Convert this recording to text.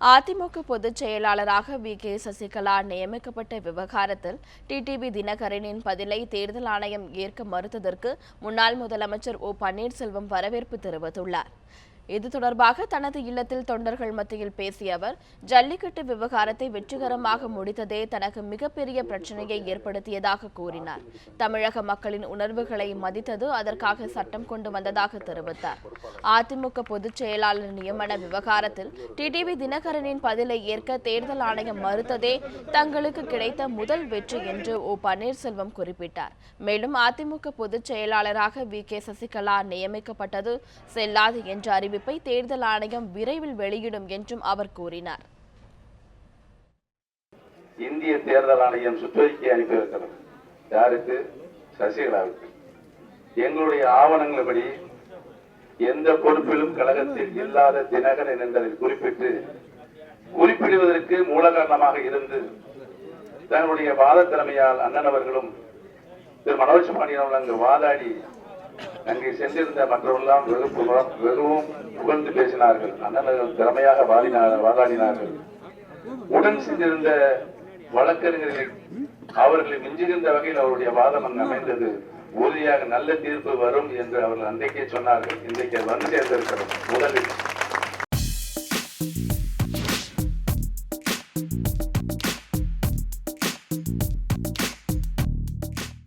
அதிமுக பொதுச் செயலாளராக we. K. Sasikala நியமிக்கப்பட்ட விவகாரத்தில் டிடிவி தினகரனின் பதிலை தேர்தல் ஆணையம் ஏற்க மறுத்ததற்கு முன்னாள் முதலமைச்சர் ஓ. பன்னீர்செல்வம் வரவேற்பு தெரிவித்துள்ளார். இது தொடர்பாக தனது இல்லத்தில் தொண்டர்கள் மத்தியில் பேசிய அவர் ஜல்லிக்கட்டு விவகாரத்தை வெற்றிகரமாக முடித்ததே தனக்கு மிகப்பெரிய பிரச்சனையை ஏற்படுத்தியதாக கூறினார். தமிழக மக்களின் உணர்வுகளை மதித்தது அதற்காக சட்டம் கொண்டு வந்ததாக தெரிவித்தார். அதிமுக பொதுச் செயலாளர் நியமன விவகாரத்தில் டிடிவி தினகரனின் பதிலை ஏற்க தேர்தல் ஆணையம் மறுத்ததே தங்களுக்கு கிடைத்த முதல் வெற்றி என்று ஓ பன்னீர்செல்வம் குறிப்பிட்டார். மேலும் அதிமுக பொதுச் செயலாளராக வி கே சசிகலா நியமிக்கப்பட்டது செல்லாது என்று என்ற அறிவிப்பை தேர்தல் ஆணையம் விரைவில் வெளியிடும் என்றும் அவர் கூறினார். இந்திய தேர்தல் ஆணையம் சுற்றறிக்கை அனுப்பியிருக்கிறது. யாருக்கு? சசிகலாவுக்கு. எங்களுடைய ஆவணங்களின்படி எந்த பொறுப்பிலும் கழகத்தில் இல்லாத தினகரன் என்பதை குறிப்பிட்டு குறிப்பிடுவதற்கு மூல காரணமாக இருந்து தன்னுடைய வாத திறமையால் அண்ணன் அவர்களும் திரு மனோஜ் பாண்டியன் அங்கு வாதாடி அங்கே சென்றிருந்த மற்றவெல்லாம் வெகு வெகுவும் புகழ்ந்து பேசினார்கள். அண்ணன் திறமையாக வாதினார் வாதாடினார்கள். உடன் சென்றிருந்த வழக்கறிஞர்கள் அவர்களை மிஞ்சிருந்த வகையில் அவருடைய வாதம் அமைந்தது. உறுதியாக நல்ல தீர்ப்பு வரும் என்று அவர்கள் அன்றைக்கே சொன்னார்கள். இன்றைக்கு வந்து சேர்ந்திருக்கிறோம் முதலில்